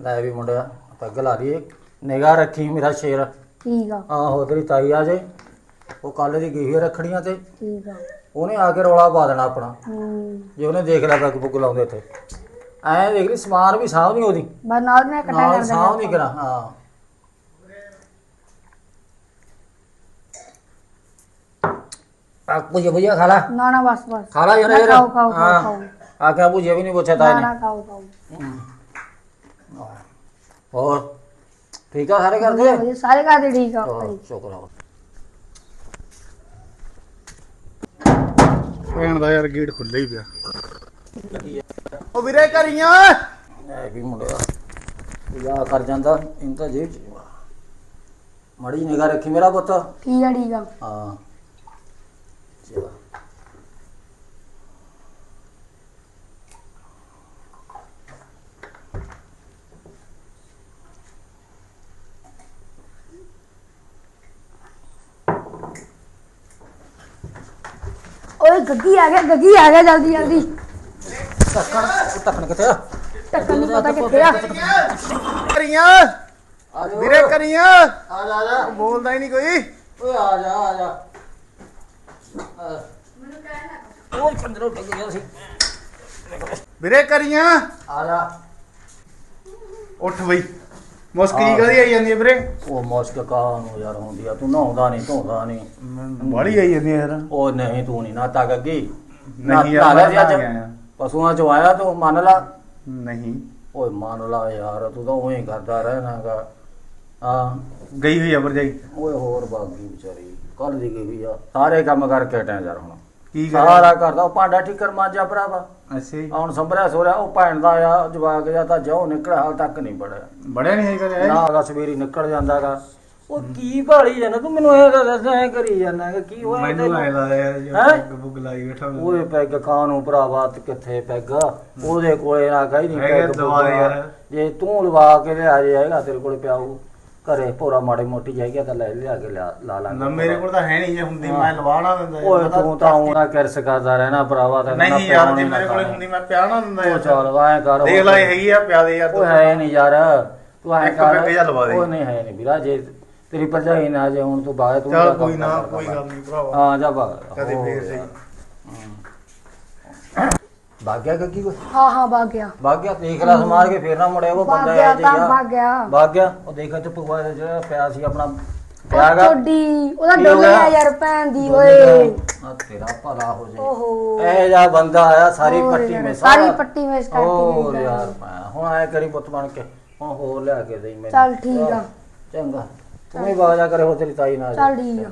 ਲੈ ਵੀ ਮੁੰਡਿਆ ਪੱਗ ਲਾ ਲਈਏ ਨਿਗਾਹ ਰੱਖੀ ਮੇਰਾ ਸ਼ੇਰ। ਠੀਕ ਆ। ਆਹੋ ਤੇਰੀ ਤਾਈ ਆ ਜੇ। ਉਹ ਕੱਲ ਦੀ ਗਈ ਹੋਈ ਰੱਖੜੀਆਂ ਤੇ। ਠੀਕ ਆ। ਉਹਨੇ ਆ ਕੇ ਰੌਲਾ ਪਾ ਦੇਣਾ ਆਪਣਾ। ਹੂੰ। ਜੇ ਉਹਨੇ ਦੇਖ ਲਿਆ ਪੱਗ ਪੁੱਗ ਲਾਉਂਦੇ ਇੱਥੇ। ਐਂ ਦੇਖ ਲਈ ਸਮਾਨ ਵੀ ਸਾਂਭ ਨਹੀਂ ਉਹਦੀ। ਬਸ ਨਾਲ ਮੈਂ ਇਕੱਠਾ ਨਾਲ ਸਾਂਭ ਨਹੀਂ ਕਰਾਂ ਹਾਂ। ਆ ਪੁੱਜੇ ਪੁੱਜੇ ਖਾ ਲਾ। ਨਾ ਨਾ ਬਸ ਬਸ। ਖਾ ਲਾ ਯਾਰ ਯਾਰ। ਖਾਓ, ਖਾਓ, ਖਾਓ, ਹਾਂ। ਖਾਓ। ਆ ਕੇ ਪੁੱਜੇ ਵੀ ਨਹੀਂ ਪੁੱਛਿਆ ਨਾ ਤਾਏ ਨਾ ਨੇ? ਖਾਓ ਖਾਓ। ਹੋਰ? ਠੀਕ ਆ ਸਾਰੇ ਕਰਦੇ ਵਧੀਆ, ਸਾਰੇ ਘਰ ਦੇ ਠੀਕ ਆ। ਚਲੋ ਸ਼ੁਕਰ ਆ। ਭੈਣ ਦਾ ਯਾਰ ਗੇਟ ਖੁੱਲ੍ਹਾ ਹੀ ਪਿਆ। ਉਹ ਵੀਰੇ ਕਰੀਆਂ? ਐ ਵੀ ਮੁੰਡਿਆ ਯਾ ਕਰ ਜਾਂਦਾ ਇਨ ਤਾਂ ਜੇਬ ਚ ਮੜੀ ਨਿਗਾਹ ਰੱਖੀ ਮੇਰਾ ਪੁੱਤ। ਠੀਕ ਆ ਠੀਕ ਆ। ਹਾਂ। ਚਲੋ। ਓਏ ਗੱਗੀ ਆ ਗਿਆ ਗੱਗੀ ਆ ਗਿਆ ਜਲਦੀ ਜਲਦੀ। ਟੱਕਣ ਟੱਕਣ ਕਿੱਥੇ ਆ? ਟੱਕਣ ਨਹੀਂ ਪਤਾ ਕਿੱਥੇ ਆ। ਕਰੀਆਂ? ਆ ਜਾ ਵੀਰੇ ਕਰੀਆਂ? ਆ ਜਾ ਆ ਜਾ। ਬੋਲਦਾ ਹੀ ਨਹੀਂ ਕੋਈ। ਓਏ ਆ ਜਾ ਆ ਜਾ। ਉਹ ਪੰਦਰੋਂ ਟਿਕ ਗਿਆ ਸੀ ਵੀਰੇ ਕਰੀਆਂ? ਆ ਜਾ। ਉੱਠ ਬਈ। ਮੁਸਕਰੀ ਕਦੀ ਆਈ ਜਾਂਦੀ ਹੈ ਵੀਰੇ। ਉਹ ਮੁਸ਼ਕ ਕਾਹ ਨੂੰ ਯਾਰ ਹੁੰਦੀ ਆ ਤੂੰ ਨਹਾਉਂਦਾ ਨਹੀਂ ਧੋਂਦਾ ਨਹੀਂ ਬਾੜੀ ਆਈ ਜਾਂਦੀ ਯਾਰ। ਉਹ ਨਹੀਂ ਤੂੰ ਨਹੀਂ ਨਾਤਾ ਗੱਗੀ। ਨਹੀਂ ਯਾਰ, ਮੈਂ ਅੱਜ। ਪਸ਼ੂਆਂ ਚੋਂ ਆਇਆ ਤੂੰ ਮੰਨ ਲਾ। ਨਹੀਂ। ਓਏ ਮੰਨ ਲਾ ਯਾਰ ਤੂੰ ਤਾਂ ਉਹੀ ਕਰਦਾ ਰਹਿਣਾਗਾ। ਹਾਂ। ਗਈ ਹੋਈ ਆ ਭਰਜਾਈ। ਓਏ ਹੋਰ ਬਾਗੀ ਵਿਚਾਰੀ ਕੱਲ ਦੀ ਗਈ ਹੋਈ ਆ। ਸਾਰੇ ਕੰਮ ਕਰਕੇ ਯਾਰ ਹੁਣ। ਕੀ ਸਾਰਾ ਕਰਾਂ ਕਰਦਾ ਉਹ ਭਾਂਡਾ ਠੀਕਰ ਮਾਂਜਾ ਭਰਾਵਾ। ਅੱਛਾ ਜੀ। ਹੁਣ ਸੰਭਰਿਆ ਸੋਰਿਆ ਉਹ ਭੈਣ ਦਾ ਆ ਜਵਾਕ ਜਾਂ ਤਾਂ ਜਾਓ ਨਿਕਲਿਆ ਹਾਲ ਤੱਕ ਨਹੀਂ ਬੜਿਆ ਬੜਿਆ ਨਹੀਂ ਹੈਗਾ ਯਾਰ ਨਾ ਅਗਾ ਸਵੇਰੀ ਨਿਕਲ ਜਾਂਦਾਗਾ ਉਹ ਕੀ ਭਾਲੀ ਜਾਂਦਾ ਤੂੰ ਮੈਨੂੰ ਇਹ ਦੱਸ ਐ ਕਰੀ ਜਾਂਦਾ ਕਿ ਕੀ ਹੋਇਆ ਮੈਨੂੰ ਤੈਨੂੰ? ਲੱਗਦਾ ਯਾਰ ਹੈਂ? ਜੇ ਬੁੱਗ ਲਾਈ ਬੈਠਾ ਹੋਵੇ। ਓਏ ਪੈਗ ਖਾਣ ਨੂੰ ਭਰਾਵਾ ਤੇ ਕਿੱਥੇ ਪੈਗ? ਉਹਦੇ ਕੋਲੇ ਨਾ ਕਹੀ ਨਹੀਂ ਹੈਗਾ ਪੈਗ ਦਵਾ ਦੇ ਯਾਰ। ਜੇ ਤੂੰ ਲਵਾ ਕੇ ਲਿਆ ਜਾਏਗਾ ਤੇਰੇ ਕੋਲੇ ਪਿਆਊ ਘਰੇ ਭੋਰਾ ਮਾੜੀ ਮੋਟੀ ਜਾਏਗਾ ਤਾਂ ਲੈ ਲਿਆ ਕੇ ਲਾ ਲਾਂਗੇ ਨਾ ਮੇਰੇ ਕੋਲ ਤਾਂ ਹੈ ਨਹੀਂ ਜੇ ਹੁੰਦੀ ਮੈਂ ਲਵਾਣਾ ਦਿੰਦਾ ਓਏ ਤਾਂ ਤੂੰ ਤਾਂ ਉਹਨਾਂ ਕਿਰਸ ਕਰਦਾ ਰਹਿਣਾ ਭਰਾਵਾ ਤੇ ਨਹੀਂ ਯਾਰ ਜੇ ਮੇਰੇ ਕੋਲ ਹੁੰਦੀ ਮੈਂ ਪਿਆ ਨਾ ਦਿੰਦਾ ਯਾਰ। ਚੱਲ ਐ ਕਰ ਦੇਖ ਲੈ ਹੈਗੀ ਆ ਪਿਆ ਦੇ ਯਾਰ ਉਹ ਹੈ ਨਹੀਂ ਯਾਰ ਤੂੰ ਐ ਕਰ। ਉਹ ਨਹੀਂ ਹੈ ਨਹੀਂ ਵੀਰਾ ਜੇ ਤੇਰੀ ਭਰਜਾਈ ਨਾ ਜੇ ਹੁਣ ਤੂੰ ਬਾਹਰ ਤੂੰ ਚੱਲ ਕੋਈ ਨਾ ਕੋਈ। ਗੱਲ ਨਹੀਂ ਭਰਾਵਾ। ਹਾਂ ਜਾ ਬਾਹਰ। ਕਦੇ ਫੇਰ। ਸਹੀ। ਭਾਗ ਗਿਆ ਕਿ ਹਾਂ ਹਾਂ ਭਾਗ ਗਿਆ। ਭਾਗ ਗਿਆ ਦੇਖ ਲੈ ਸਮਾਰ ਕੇ ਫੇਰ ਨਾ ਮੁੜਿਆ ਉਹ ਭਾਗ ਬੰਦਾ ਗਿਆ ਇਹ ਤਾਂ ਭਾਗ ਗਿਆ। ਭਾਗ ਗਿਆ। ਉਹ ਦੇਖਾ ਤੇ ਪਗਵਾ ਜਿਹੜਾ ਪਿਆ ਸੀ ਆਪਣਾ ਪਿਆਗਾ ਛੋਡੀ ਉਹਦਾ ਕੀ ਹੋ ਗਿਆ? ਯਾਰ ਭੈਣ ਦੀ ਓਏ। ਆ ਤੇਰਾ ਭਲਾ ਹੋ ਜਾਏ ਓਹੋ। ਇਹ ਜਾ ਬੰਦਾ ਆਇਆ ਸਾਰੀ ਹੋਰ ਪੱਟੀ ਯਾਰ, ਮੇ ਸਾਰੀ ਪੱਟੀ ਮੇਸ ਕਰਕੇ ਹੋਰ ਯਾਰ ਮੈਂ ਹੁਣ ਆਇਆ ਕਰੀ ਪੁੱਤ ਬਣ ਕੇ ਹੁਣ ਹੋਰ ਲਿਆ ਕੇ ਦੇਈ ਮੈਨੂੰ। ਚੱਲ ਠੀਕ ਆ। ਚੰਗਾ। ਤੂੰ ਵੀ ਬਾਜਾ ਕਰੇ ਹੋ ਤੇਰੀ ਤਾਈ ਨਾਲ ਚੱਲ ਠੀਕ ਆ।